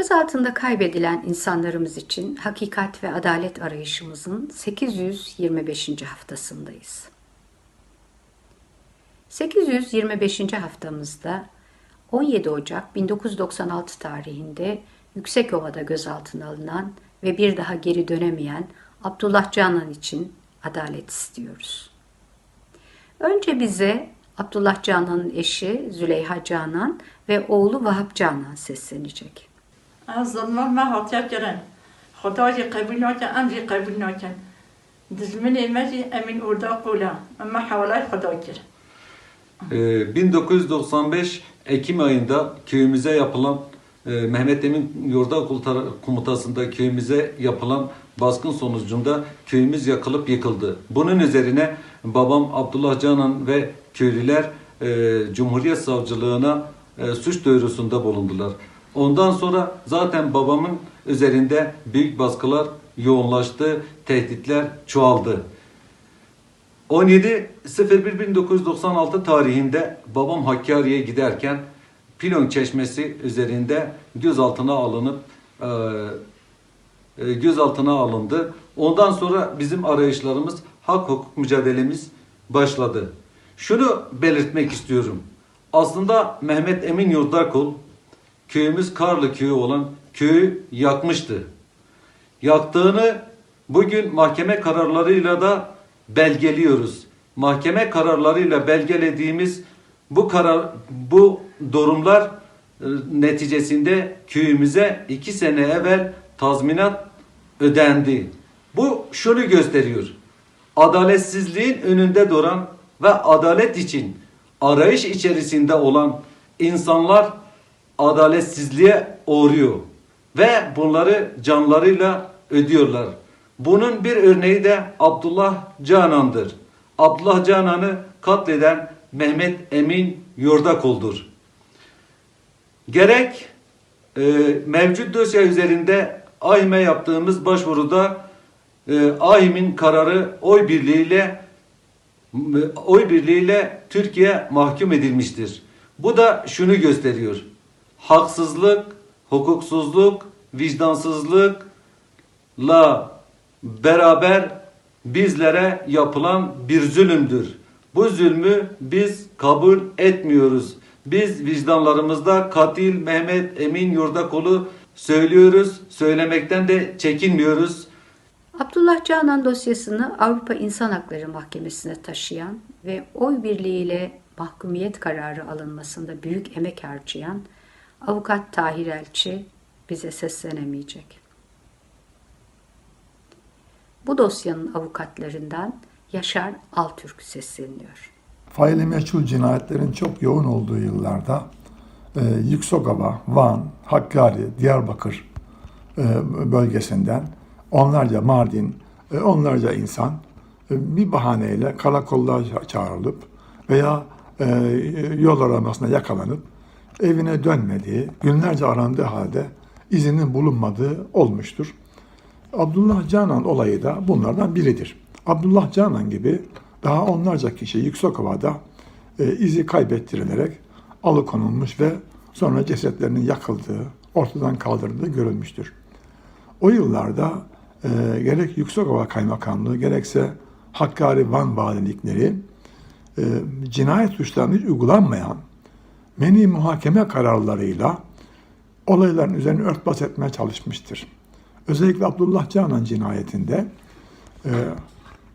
Gözaltında kaybedilen insanlarımız için hakikat ve adalet arayışımızın 825. haftasındayız. 825. haftamızda 17 Ocak 1996 tarihinde Yüksekova'da gözaltına alınan ve bir daha geri dönemeyen Abdullah Canan için adalet istiyoruz. Önce bize Abdullah Canan'ın eşi Züleyha Canan ve oğlu Vahap Canan seslenecek. از ظلمان ما هاتیا کردن خدا جی قبول نکن ام جی قبول نکن دزمن ایمجی امین اردا قولا اما حوالای خدا کرد Ee, 1995 Ekim ayında köyümüze yapılan e, Mehmet Emin Yordakul tar- komutasında köyümüze yapılan baskın sonucunda köyümüz yakılıp yıkıldı. Bunun üzerine babam Abdullah Canan ve köylüler e, Cumhuriyet Savcılığına e, suç duyurusunda bulundular. Ondan sonra zaten babamın üzerinde büyük baskılar yoğunlaştı, tehditler çoğaldı. 17.01.1996 tarihinde babam Hakkari'ye giderken Pilon Çeşmesi üzerinde gözaltına alınıp e, e, gözaltına alındı. Ondan sonra bizim arayışlarımız, hak hukuk mücadelemiz başladı. Şunu belirtmek istiyorum. Aslında Mehmet Emin Yurdakul köyümüz Karlı köyü olan köyü yakmıştı yaktığını bugün mahkeme kararlarıyla da belgeliyoruz. Mahkeme kararlarıyla belgelediğimiz bu karar bu durumlar e, neticesinde köyümüze iki sene evvel tazminat ödendi. Bu şunu gösteriyor. Adaletsizliğin önünde duran ve adalet için arayış içerisinde olan insanlar adaletsizliğe uğruyor ve bunları canlarıyla ödüyorlar. Bunun bir örneği de Abdullah Canan'dır. Abdullah Canan'ı katleden Mehmet Emin Yordakol'dur. Gerek e, mevcut dosya üzerinde AİM'e yaptığımız başvuruda e, AİM'in kararı oy birliğiyle oy birliğiyle Türkiye mahkum edilmiştir. Bu da şunu gösteriyor. Haksızlık, hukuksuzluk, vicdansızlıkla beraber bizlere yapılan bir zulümdür. Bu zulmü biz kabul etmiyoruz. Biz vicdanlarımızda katil Mehmet Emin Yurdakol'u söylüyoruz, söylemekten de çekinmiyoruz. Abdullah Canan dosyasını Avrupa İnsan Hakları Mahkemesi'ne taşıyan ve oy birliğiyle mahkumiyet kararı alınmasında büyük emek harcayan avukat Tahir Elçi bize seslenemeyecek. Bu dosyanın avukatlarından Yaşar Altürk sesleniyor. Faili meçhul cinayetlerin çok yoğun olduğu yıllarda e, Yüksokova, Van, Hakkari, Diyarbakır e, bölgesinden onlarca Mardin, e, onlarca insan e, bir bahaneyle karakolluğa ça- çağrılıp veya e, yol aramasına yakalanıp evine dönmediği, günlerce arandığı halde izinin bulunmadığı olmuştur. Abdullah Canan olayı da bunlardan biridir. Abdullah Canan gibi daha onlarca kişi Yüksekova'da e, izi kaybettirilerek alıkonulmuş ve sonra cesetlerinin yakıldığı, ortadan kaldırıldığı görülmüştür. O yıllarda e, gerek Yüksekova Kaymakamlığı gerekse Hakkari Van valilikleri e, cinayet suçlarını hiç uygulanmayan meni muhakeme kararlarıyla olayların üzerine örtbas etmeye çalışmıştır. Özellikle Abdullah Canan cinayetinde e,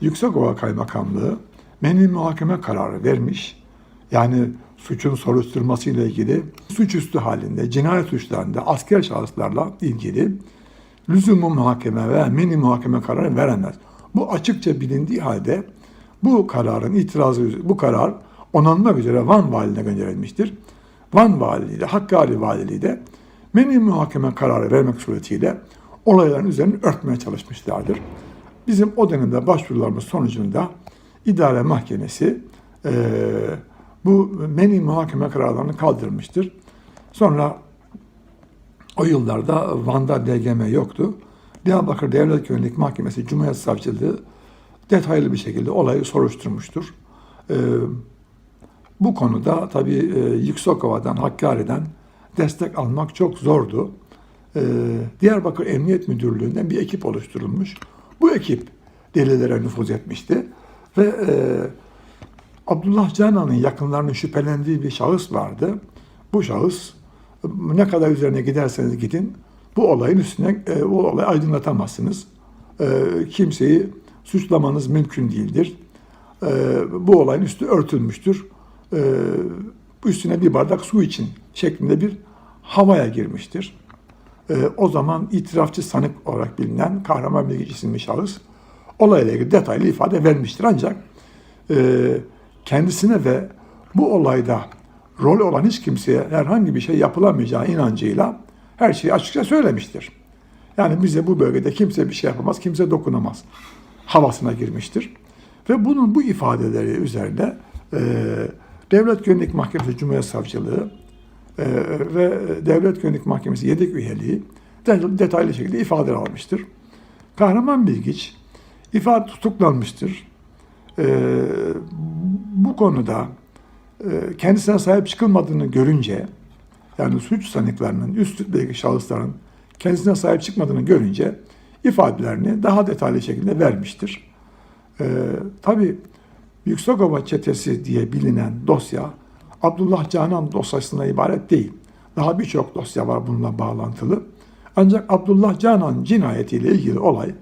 Yüksekova Kaymakamlığı meni muhakeme kararı vermiş. Yani suçun soruşturması ile ilgili suçüstü halinde, cinayet suçlarında asker şahıslarla ilgili lüzumu muhakeme veya meni muhakeme kararı veremez. Bu açıkça bilindiği halde bu kararın itirazı, bu karar onanmak üzere Van Valiliğine gönderilmiştir. Van Valiliği de, Hakkari Valiliği de meni muhakeme kararı vermek suretiyle olayların üzerine örtmeye çalışmışlardır. Bizim o dönemde başvurularımız sonucunda idare mahkemesi eee, bu meni muhakeme kararlarını kaldırmıştır. Sonra o yıllarda Van'da DGM yoktu. Diyarbakır Devlet Güvenlik Mahkemesi Cumhuriyet Savcılığı detaylı bir şekilde olayı soruşturmuştur. Ee, bu konuda tabii e, Yüksekova'dan, Hakkari'den destek almak çok zordu. e, Diyarbakır Emniyet Müdürlüğü'nden bir ekip oluşturulmuş. Bu ekip delillere nüfuz etmişti ve e, Abdullah Canan'ın yakınlarının şüphelendiği bir şahıs vardı. Bu şahıs ne kadar üzerine giderseniz gidin bu olayın üstüne e, bu olayı aydınlatamazsınız. E, kimseyi suçlamanız mümkün değildir. E, bu olayın üstü örtülmüştür. E, üstüne bir bardak su için şeklinde bir havaya girmiştir. E, o zaman itirafçı sanık olarak bilinen Kahraman Bilgiç isimli şahıs olayla ilgili detaylı ifade vermiştir. Ancak e, kendisine ve bu olayda rol olan hiç kimseye herhangi bir şey yapılamayacağı inancıyla her şeyi açıkça söylemiştir. Yani bize bu bölgede kimse bir şey yapamaz, kimse dokunamaz havasına girmiştir. Ve bunun bu ifadeleri üzerine e, Devlet Güvenlik Mahkemesi Cumhuriyet Savcılığı e, ve Devlet Güvenlik Mahkemesi yedek üyeliği de- detaylı şekilde ifade almıştır. Kahraman Bilgiç ifade tutuklanmıştır. E, bu konuda e, kendisine sahip çıkılmadığını görünce yani suç sanıklarının üst rütbedeki şahısların kendisine sahip çıkmadığını görünce ifadelerini daha detaylı şekilde vermiştir. Ee, tabii Yüksekova çetesi diye bilinen dosya Abdullah Canan dosyasına ibaret değil. Daha birçok dosya var bununla bağlantılı. Ancak Abdullah Canan cinayetiyle ilgili olay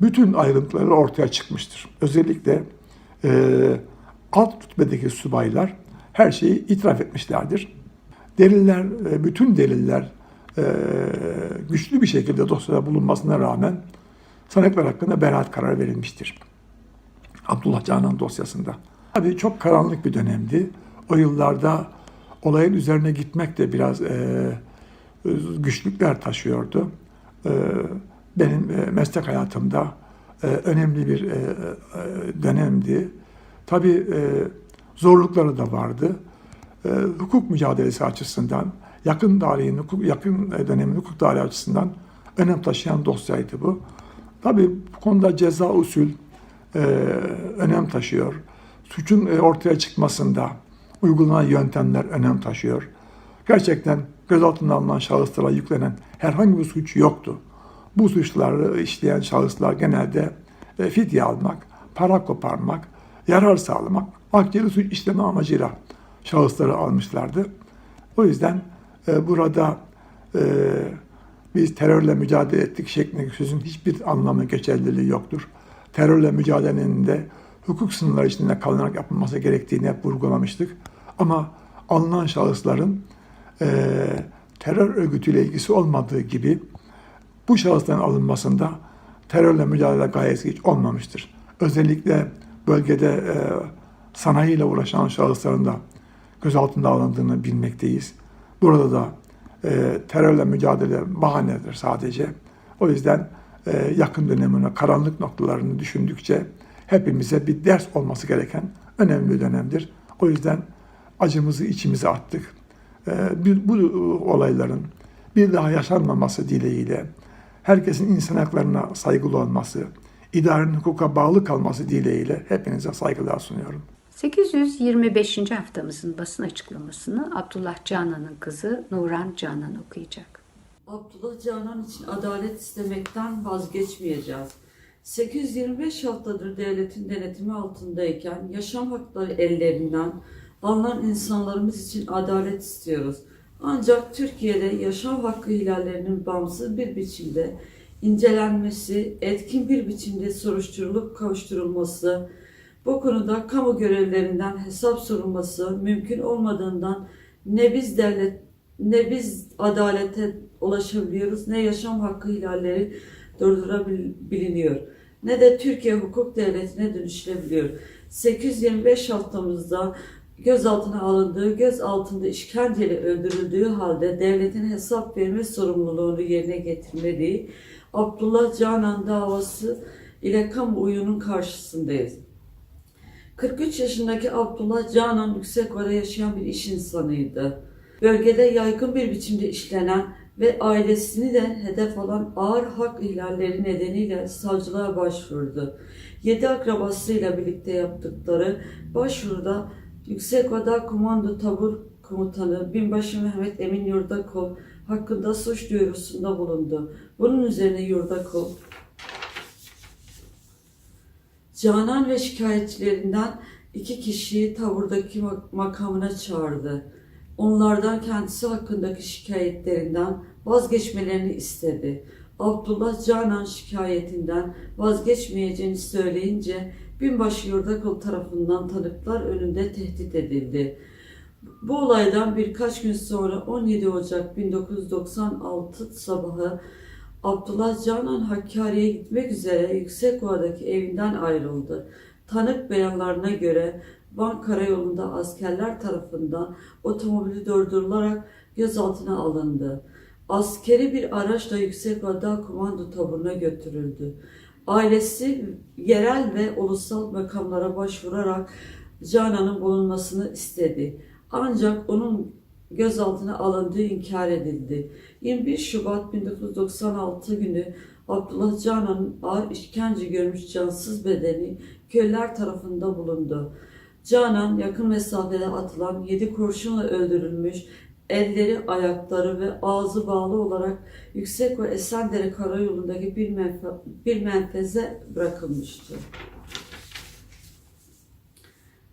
bütün ayrıntıları ortaya çıkmıştır. Özellikle e, alt rütbedeki subaylar her şeyi itiraf etmişlerdir. Deliller, e, bütün deliller e, güçlü bir şekilde dosyada bulunmasına rağmen sanıklar hakkında beraat kararı verilmiştir. Abdullah Canan dosyasında. Tabii çok karanlık bir dönemdi. O yıllarda olayın üzerine gitmek de biraz e, güçlükler taşıyordu. E, benim e, meslek hayatımda e, önemli bir e, e, dönemdi. Tabii e, zorlukları da vardı. E, hukuk mücadelesi açısından, yakın tarihin, hukuk, yakın e, dönemin hukuk tarihi açısından önem taşıyan dosyaydı bu. Tabii bu konuda ceza usul e, önem taşıyor. Suçun e, ortaya çıkmasında uygulanan yöntemler önem taşıyor. Gerçekten gözaltına alınan şahıslara yüklenen herhangi bir suç yoktu. Bu suçları işleyen şahıslar genelde e, fidye almak, para koparmak, yarar sağlamak, akçeli suç işleme amacıyla şahısları almışlardı. O yüzden e, burada e, biz terörle mücadele ettik şeklindeki sözün hiçbir anlamı geçerliliği yoktur. Terörle mücadelenin de hukuk sınırları içinde kalınarak yapılması gerektiğini hep vurgulamıştık. Ama alınan şahısların e, terör örgütüyle ilgisi olmadığı gibi bu şahısların alınmasında terörle mücadele gayesi hiç olmamıştır. Özellikle bölgede e, sanayiyle uğraşan şahısların da gözaltında alındığını bilmekteyiz. Burada da e, terörle mücadele bahanedir sadece. O yüzden yakın dönemine karanlık noktalarını düşündükçe hepimize bir ders olması gereken önemli dönemdir. O yüzden acımızı içimize attık. E, bu olayların bir daha yaşanmaması dileğiyle herkesin insan haklarına saygılı olması, idarenin hukuka bağlı kalması dileğiyle hepinize saygılar sunuyorum. 825. haftamızın basın açıklamasını Abdullah Canan'ın kızı Nuran Canan okuyacak. Abdullah Canan için adalet istemekten vazgeçmeyeceğiz. 825 haftadır devletin denetimi altındayken yaşam hakları ellerinden alınan insanlarımız için adalet istiyoruz. Ancak Türkiye'de yaşam hakkı ihlallerinin bağımsız bir biçimde incelenmesi, etkin bir biçimde soruşturulup kavuşturulması, bu konuda kamu görevlerinden hesap sorulması mümkün olmadığından ne biz devlet ne biz adalete ulaşabiliyoruz ne yaşam hakkı ihlalleri durdurabiliyor ne de Türkiye hukuk devletine dönüşebiliyor. 825 haftamızda gözaltına alındığı, göz altında işkenceyle öldürüldüğü halde devletin hesap verme sorumluluğunu yerine getirmediği Abdullah Canan davası ile kamuoyunun karşısındayız. 43 yaşındaki Abdullah Canan Yüksekova'da yaşayan bir iş insanıydı. Bölgede yaygın bir biçimde işlenen ve ailesini de hedef alan ağır hak ihlalleri nedeniyle savcılığa başvurdu. 7 akrabasıyla birlikte yaptıkları başvuruda Yüksekova'da Komando Tabur Komutanı Binbaşı Mehmet Emin Yurdakul hakkında suç duyurusunda bulundu. Bunun üzerine Yurdakul, Canan ve şikayetçilerinden iki kişiyi tavırdaki mak- makamına çağırdı. Onlardan kendisi hakkındaki şikayetlerinden vazgeçmelerini istedi. Abdullah Canan şikayetinden vazgeçmeyeceğini söyleyince binbaşı Yurdakul tarafından tanıklar önünde tehdit edildi. Bu olaydan birkaç gün sonra 17 Ocak 1996 sabahı Abdullah Canan Hakkari'ye gitmek üzere Yüksekova'daki evinden ayrıldı. Tanık beyanlarına göre Van Karayolu'nda askerler tarafından otomobili durdurularak gözaltına alındı. Askeri bir araçla Yüksekova'da komando taburuna götürüldü. Ailesi yerel ve ulusal makamlara başvurarak Canan'ın bulunmasını istedi. Ancak onun gözaltına alındığı inkar edildi. 21 Şubat 1996 günü Abdullah Canan'ın ağır işkence görmüş cansız bedeni köylüler tarafında bulundu. Canan yakın mesafede atılan 7 kurşunla öldürülmüş, elleri, ayakları ve ağzı bağlı olarak Yüksek ve Esendere Karayolu'ndaki bir, menfe- bir menfeze bırakılmıştı.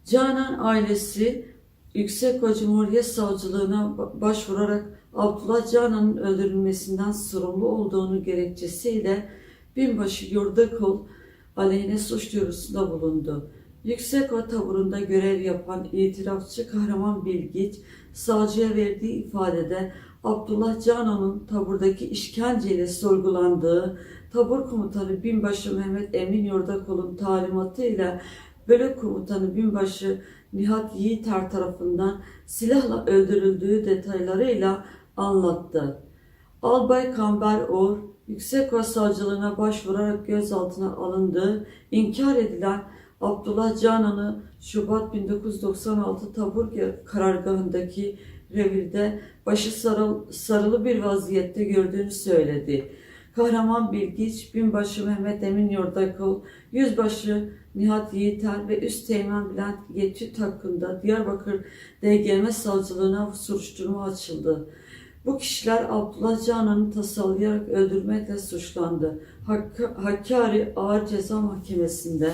Canan ailesi Yüksek ve Cumhuriyet Savcılığına ba- başvurarak Abdullah Canan'ın öldürülmesinden sorumlu olduğunu gerekçesiyle binbaşı Yurdakul aleyhine suç duyurusunda bulundu. Yüksek ve taburunda görev yapan itirafçı Kahraman Bilgiç, savcıya verdiği ifadede Abdullah Canan'ın taburdaki işkenceyle sorgulandığı, tabur komutanı binbaşı Mehmet Emin Yurdakul'un talimatıyla bölük komutanı binbaşı Nihat Yiğiter tarafından silahla öldürüldüğü detaylarıyla anlattı. Albay Kamber Uğur, Yüksek Savcılığına başvurarak gözaltına alındığı inkar edilen Abdullah Canan'ı Şubat 1996 tabur karargahındaki revirde başı sarıl, sarılı bir vaziyette gördüğünü söyledi. Kahraman Bilgiç, Binbaşı Mehmet Emin Yurdakul, Yüzbaşı Nihat Yiğiter ve Üsteğmen Bülent Yetüt hakkında Diyarbakır DGM Savcılığına soruşturma açıldı. Bu kişiler Abdullah Canan'ı tasallayarak öldürmekle suçlandı. Hakkari Ağır Ceza Mahkemesi'nde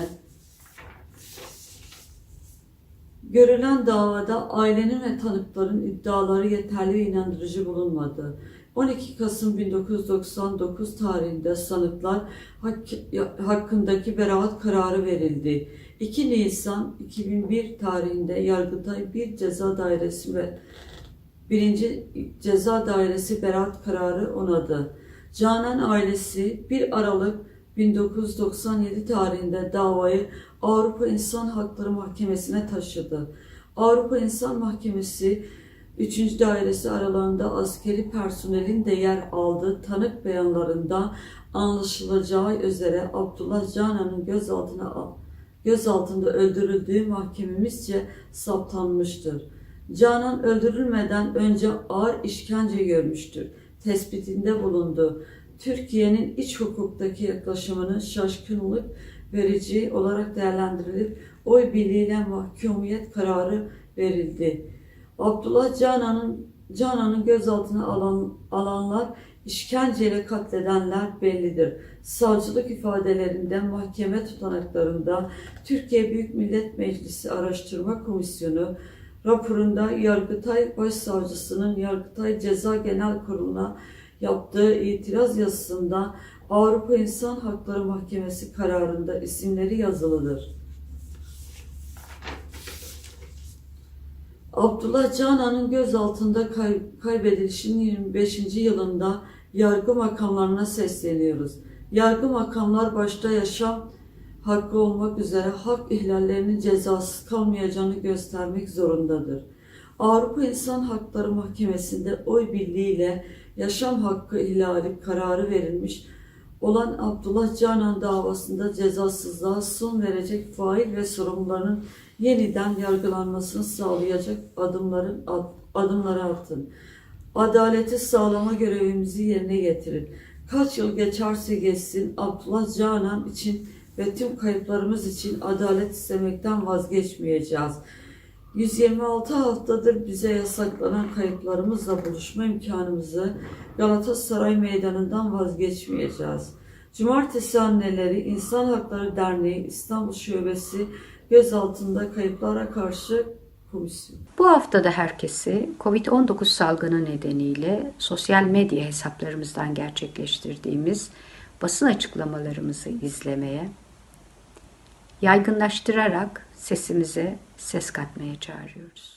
Görülen davada ailenin ve tanıkların iddiaları yeterli ve inandırıcı bulunmadı. 12 Kasım 1999 tarihinde sanıklar hak- hakkındaki beraat kararı verildi. 2 Nisan 2001 tarihinde Yargıtay 1 Ceza Dairesi ve 1. Ceza Dairesi beraat kararı onadı. Canan ailesi 1 Aralık 1997 tarihinde davayı Avrupa İnsan Hakları Mahkemesi'ne taşıdı. Avrupa İnsan Mahkemesi 3. Dairesi aralarında askeri personelin de yer aldığı tanık beyanlarında anlaşılacağı üzere Abdullah Canan'ın gözaltına gözaltında öldürüldüğü mahkememizce saptanmıştır. Canan öldürülmeden önce ağır işkence görmüştür. Tespitinde bulundu. Türkiye'nin iç hukuktaki yaklaşımının şaşkınlık verici olarak değerlendirilip oy birliğiyle mahkumiyet kararı verildi. Abdullah Canan'ın Canan'ın gözaltına alan, alanlar işkenceyle katledenler bellidir. Savcılık ifadelerinde mahkeme tutanaklarında Türkiye Büyük Millet Meclisi Araştırma Komisyonu raporunda Yargıtay Başsavcısının Yargıtay Ceza Genel Kurulu'na yaptığı itiraz yazısında Avrupa İnsan Hakları Mahkemesi kararında isimleri yazılıdır. Abdullah Canan'ın gözaltında kay- kaybedilişinin 25. yılında yargı makamlarına sesleniyoruz. Yargı makamlar başta yaşam hakkı olmak üzere hak ihlallerinin cezasız kalmayacağını göstermek zorundadır. Avrupa İnsan Hakları Mahkemesi'nde oy birliğiyle yaşam hakkı ihlali kararı verilmiş olan Abdullah Canan davasında cezasızlığa son verecek fail ve sorumluların yeniden yargılanmasını sağlayacak adımların ad- adımları atın. Adaleti sağlama görevimizi yerine getirin. Kaç yıl geçerse geçsin Abdullah Canan için ve tüm kayıplarımız için adalet istemekten vazgeçmeyeceğiz. 126 haftadır bize yasaklanan kayıplarımızla buluşma imkanımızı Galatasaray Meydanı'ndan vazgeçmeyeceğiz. Cumartesi Anneleri İnsan Hakları Derneği İstanbul Şubesi gözaltında kayıplara karşı komisyon. Bu haftada herkesi COVID-19 salgını nedeniyle sosyal medya hesaplarımızdan gerçekleştirdiğimiz basın açıklamalarımızı izlemeye, yaygınlaştırarak sesimize ses katmaya çağırıyoruz.